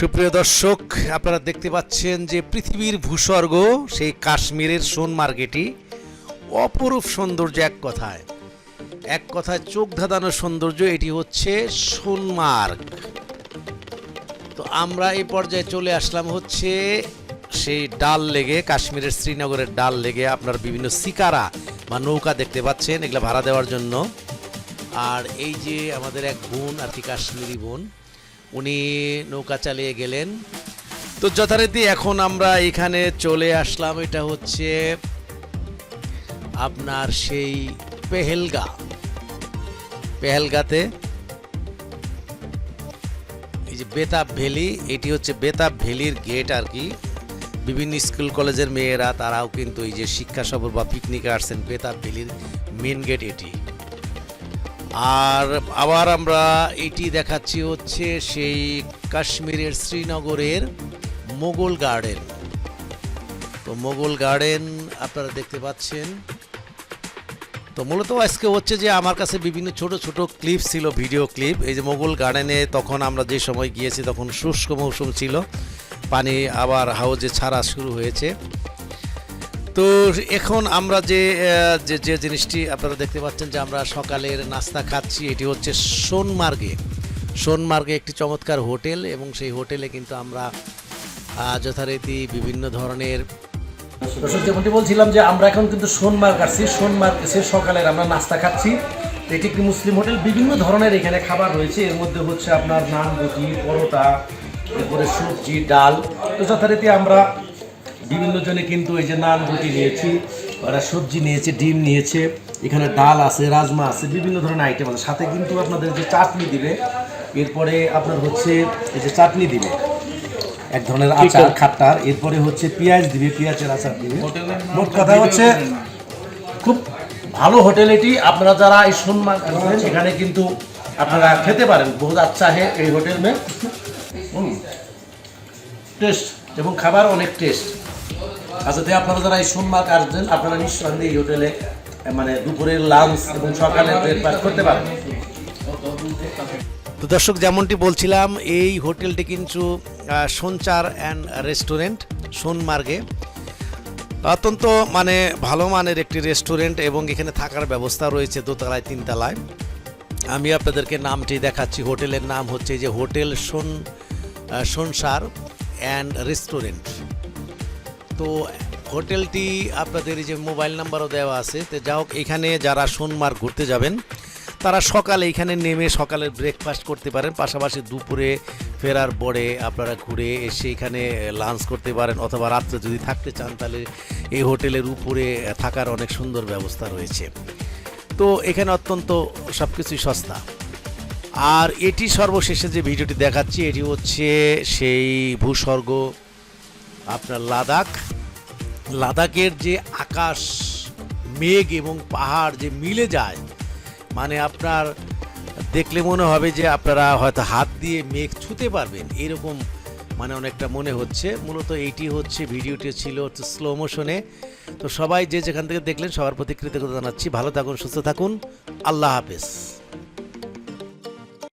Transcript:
সুপ্রিয় দর্শক, আপনারা দেখতে পাচ্ছেন যে পৃথিবীর ভূস্বর্গ, সেই কাশ্মীরের সোনমার্গেটি অপরূপ সৌন্দর্য এক কথায়। এক কথায় চোখ ধাঁধানো সৌন্দর্য, এটি হচ্ছে সোনমার্গ। তো আমরা এই পর্যায়ে চলে আসলাম হচ্ছে সেই ডাল লেগে কাশ্মীরের শ্রীনগরের ডাল লেগে আপনার বিভিন্ন শিকারা বা নৌকা দেখতে পাচ্ছেন, এগুলো ভাড়া দেওয়ার জন্য। আর এই যে আমাদের এক বোন আর কি কাশ্মীরি বোন উনি নৌকা চালিয়ে গেলেন। তো যথারীতি এখন আমরা এখানে চলে আসলাম। এটা হচ্ছে আপনার সেই পেহেলগা। পেহেলগাতে এই যে বেতাব ভ্যালি, এটি হচ্ছে বেতাব ভ্যালির গেট আর কি। বিভিন্ন স্কুল কলেজের মেয়েরা, তারাও কিন্তু এই যে শিক্ষা সফর বা পিকনিকে আসছেন বেতাব ভ্যালির মেন গেট এটি। আর আবার আমরা এটি দেখাচ্ছি হচ্ছে সেই কাশ্মীরের শ্রীনগরের মোগল গার্ডেন। তো মোগল গার্ডেন আপনারা দেখতে পাচ্ছেন। তো মূলত আজকে হচ্ছে যে আমার কাছে বিভিন্ন ছোট ছোট ক্লিপ ছিল, ভিডিও ক্লিপ। এই যে মোগল গার্ডেনে তখন আমরা যে সময় গিয়েছি তখন শুষ্ক মৌসুম ছিল। পানি আবার হাউজে ছাড়া শুরু হয়েছে। তো এখন আমরা যে যে জিনিসটি আপনারা দেখতে পাচ্ছেন যে আমরা সকালের নাস্তা খাচ্ছি, এটি হচ্ছে সোনমার্গে। সোনমার্গে একটি চমৎকার হোটেল এবং সেই হোটেলে কিন্তু আমরা যথারীতি বিভিন্ন ধরনের দর্শক, যেমনটি বলছিলাম যে আমরা এখন কিন্তু সোনমার্গ আসছি, সোনমার্গ এসে সকালের আমরা নাস্তা খাচ্ছি। এটি একটি মুসলিম হোটেল, বিভিন্ন ধরনের এখানে খাবার রয়েছে। এর মধ্যে হচ্ছে আপনার নান রুটি পরোটা, এরপরে সবজি, ডাল। তো যথারীতি আমরা বিভিন্ন জনে কিন্তু এই যে নান রুটি নিয়েছি ওরা সবজি নিয়েছে ডিম নিয়েছে এখানে ডাল আছে রাজমা আছে বিভিন্ন ধরনের আইটেম আছে। সাথে কিন্তু আপনাদের যে চাটনি দিবে এরপরে আপনার হচ্ছে এই যে চাটনি দিবে এক ধরনের আচার খাট্টার এরপরে হচ্ছে পেঁয়াজ দিবে পেঁয়াজের আচার দিবে। মোট কথা হচ্ছে খুব ভালো হোটেল এটি। আপনারা যারা এই আসবেন এখানে কিন্তু আপনারা খেতে পারেন। বহুত আচ্ছা হে এই হোটেল মে। টেস্ট এবং খাবার অনেক টেস্ট। আচ্ছা তাই আপনারা যারা এই সোনমার্গ আসবেন, আপনারা নিঃসন্দেহে এই হোটেলে মানে দুপুরের লাঞ্চ এবং সকালের ব্রেকফাস্ট করতে পারেন তো দর্শক, যেমনটি বলছিলাম, এই হোটেলটি কিন্তু সোনচার অ্যান্ড রেস্টুরেন্ট, সোনমার্গে। অত্যন্ত মানে ভালো মানের একটি রেস্টুরেন্ট এবং এখানে থাকার ব্যবস্থা রয়েছে দোতলায়, তিনতলায়। আমি আপনাদেরকে নামটি দেখাচ্ছি। হোটেলের নাম হচ্ছে যে হোটেল সোন সোনসার অ্যান্ড রেস্টুরেন্ট। তো হোটেলটি আপনাদের যে মোবাইল নাম্বারও দেওয়া আছে, তো যা হোক, এখানে যারা সোনমার্গ ঘুরতে যাবেন, তারা সকালে এখানে নেমে সকালে ব্রেকফাস্ট করতে পারেন। পাশাপাশি দুপুরে ফেরার পরে আপনারা ঘুরে এসে এখানে লাঞ্চ করতে পারেন অথবা রাত্রে যদি থাকতে চান, তাহলে এই হোটেলের উপরে থাকার অনেক সুন্দর ব্যবস্থা রয়েছে। তো এখানে অত্যন্ত সব কিছুই সস্তা। আর এটি সর্বশেষে যে ভিডিওটি দেখাচ্ছি, এটি হচ্ছে সেই ভূস্বর্গ আপনার লাদাখ, লাদাখের যে আকাশ, মেঘ এবং পাহাড় যে মিলে যায় মানে আপনার দেখলে মনে হবে যে আপনারা হয়তো হাত দিয়ে মেঘ ছুতে পারবেন। এরকম মানে অনেকটা মনে হচ্ছে। মূলত এইটি হচ্ছে ভিডিওটি ছিল হচ্ছে স্লো মোশনে তো সবাই যে যেখান থেকে দেখলেন সবার প্রতি কৃতজ্ঞতা জানাচ্ছি। ভালো থাকুন, সুস্থ থাকুন। আল্লাহ হাফেজ।